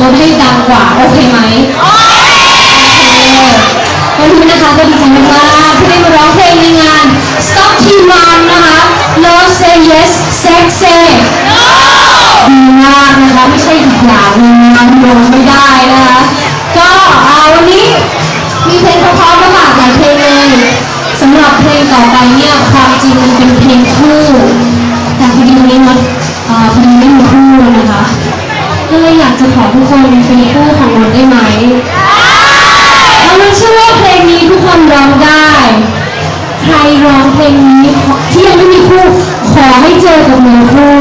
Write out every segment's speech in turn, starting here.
รถให้ดังกว่า โอเคไหมโอเควันนี้นะคะก็ดีใจมากที่ได้มาร้องเพลงในงาน Stop t m o n นะคะ Love Say Yes Sex Say ดีมากนะคะไม่ใช่อีกอย่างหนโดนไม่ได้นะคะ ก็เอาวันนี้มีเพลงพร้อมมาฝากหลายเพลงเลยสำหรับเพลงต่อไปเนี่ยความจริงมันเป็นเพลงคู่แต่พอดีวันนี้มัน ขอให้เจอกับเนื้อคู่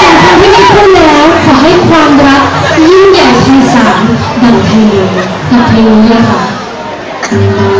ส่วนคนที่มีคู่แล้วขอให้ความรักยิ่งใหญ่ไพศาลดังเพลงดังเพลงนี้ยค่ะ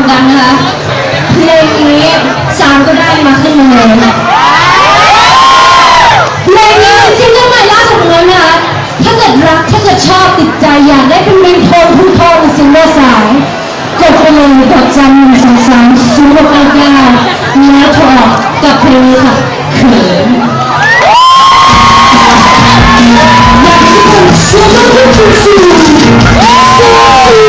ำกันนะคะเพลงนี้ซามก็ได้มาขึ้นมาเลยเพลงนี้เป็นซิงเกิลใหม่ล่าสุดของเรานะคะถ้าเกิดรักถ้าเกิดชอบติดใจอยากได้เป็นเมงโทนผู้ทองซิงเกิลสายกดไปเลยดอกจันหนึ่งสองสามซูเปอร์เก้าเก้าแล้วถอดกับเพลงนี้ค่ะเขินอยากให้ทุกคนซูเปอร์ก้าเก้าซูซู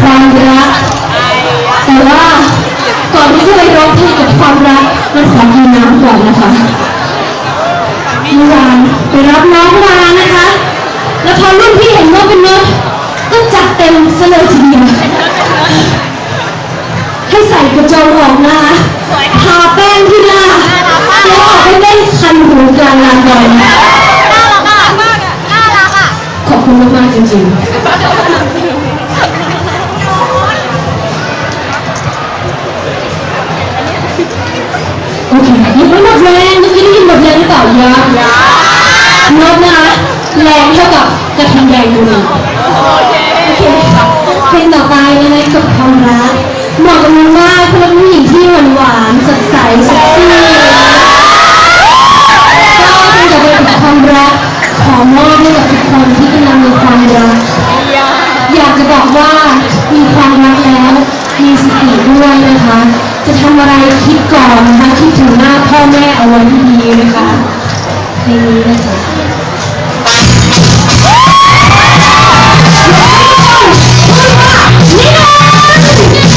Father. รอบหน้าแรงเท่ากับกระทำแรงดูหนึ่งโอเคค่ะเพลงต่อไปนะคะกับความรักเหมาะกับมันมากสำหรับผู้หญิงที่หวานหวานสดใสเซ็กซี่ก็เพลงต่อไปกับความรักขอมอบให้กับทุกคนที่กำลังมีความรักอยากจะบอกว่ามีความรักแล้วมีสติด้วยนะคะ จะทำอะไรคิดก่อนนะคะคิดถึงหน้าพ่อแม่เอาไว้ดีนะคะเพลงนี้นะคะ Woo!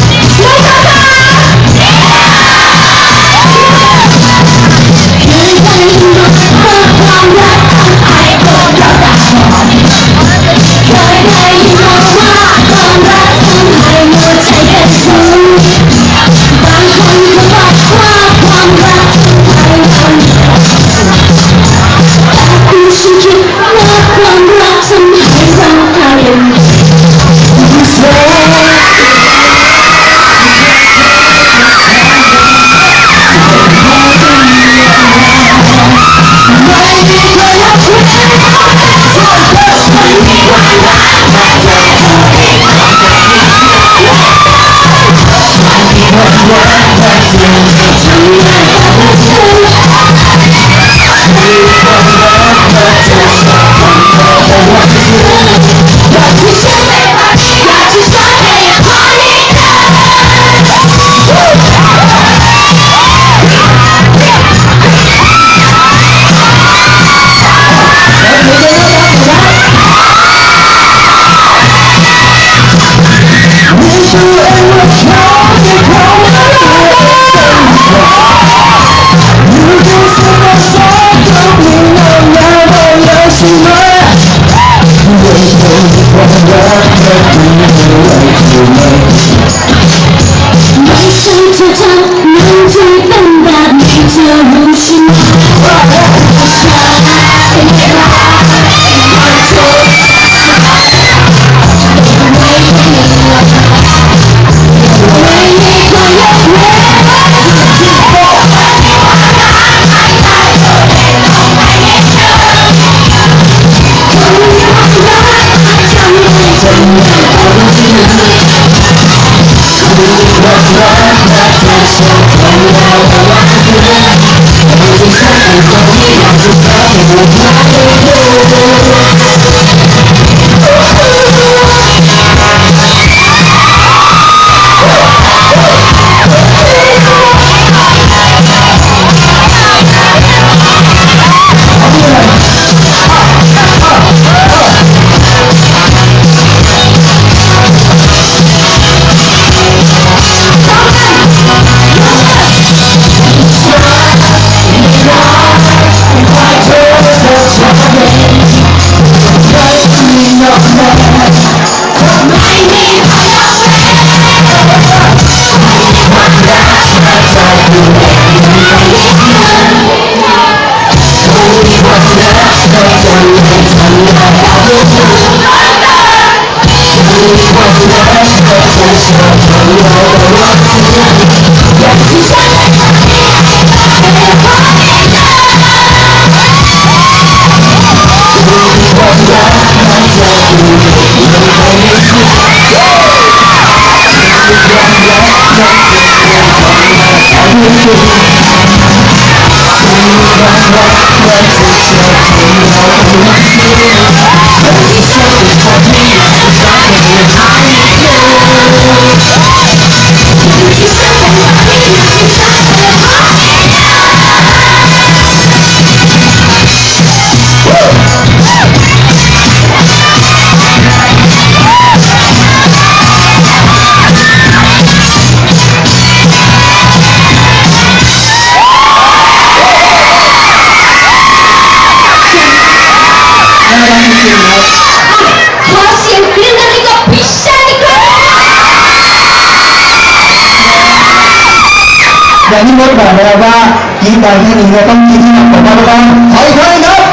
อย่างที่มดบอกไปแล้วว่ากีตาร์ที่นี้เนี่ยต้องมีที่หนักกว่าบ้างขออีกครั้งหนึงครับ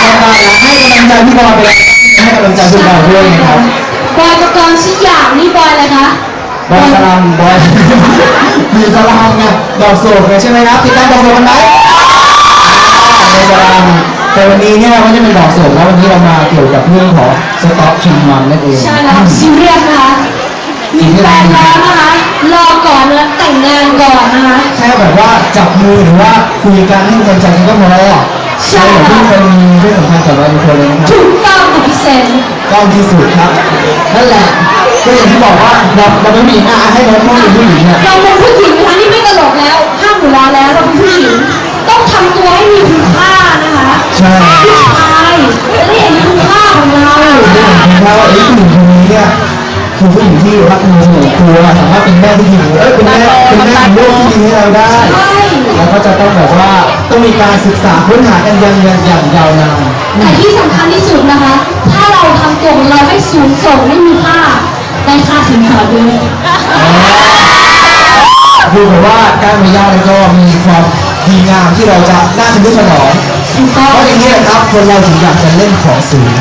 ให้กำลังใจพี่บอลไปเลยให้กำลังใจพี่บอลด้วยนะครับบอยประกรณ์ชิ้นอย่างนี่บอยอะไรคะบอลกำลังบอลมีกำลังไงดอกโศกไงใช่ไหมครับติดตามดอกโศกกันไหมในกำลังแต่วันนี้เนี่ยไม่ใช่เป็นดอกโศกแล้ววันนี้เรามาเกี่ยวกับเรื่องของสต็อกชิงมันนั่นเองใช่แล้วซีเรียสนะคะ มีแฟนแล้วนะคะรอก่อนแล้วแต่งงานก่อนนะคะ แค่แบบว่าจับมือหรือว่าคุยกันให้กำลังใจกันก็พอใช่เราอย่าเพิ่งไปมีเรื่องสำคัญกับเราอีกคนเลยนะครับ ถูกต้องค่ะพี่เซนต้องที่สุดครับนั่นแหละก็อย่างที่บอกว่าเราเราไม่มีหน้าให้น้องผู้หญิงผู้หญิงเนี่ยเราเป็นผู้หญิงนะคะนี่ไม่ตลกแล้วห้ามหัวเราะแล้วเราเป็นผู้หญิงต้องทำตัวให้มีคุณค่านะคะใช่ผู้ชายจะได้เห็นคุณค่าของเรา เรื่องของเขาไอ้ผู้หญิงคนนี้เนี่ย คือผู้หญิงที่รักมือเหมือนครัวสามารถเป็นแม่ที่ดีเอ้ยเป็นแม่เป็นแม่ของลูกที่ดีให้เราได้ใช่แล้วก็จะต้องแบบว่าต้องมีการศึกษาค้นหากันอย่างอย่างอย่างยาวนานแต่ที่สำคัญที่สุดนะคะ ถ้าเราทำตัวของเราให้สูงส่งให้มีค่าได้ค่าสินสอดด้วยคือแบบว่าการมีญาติแล้วก็มีความดีงามที่เราจะน่าทะนุถนอมถูกต้อเพงราะอย่างนี้แหละครับคนเราถึงอยากจะเล่นของสูง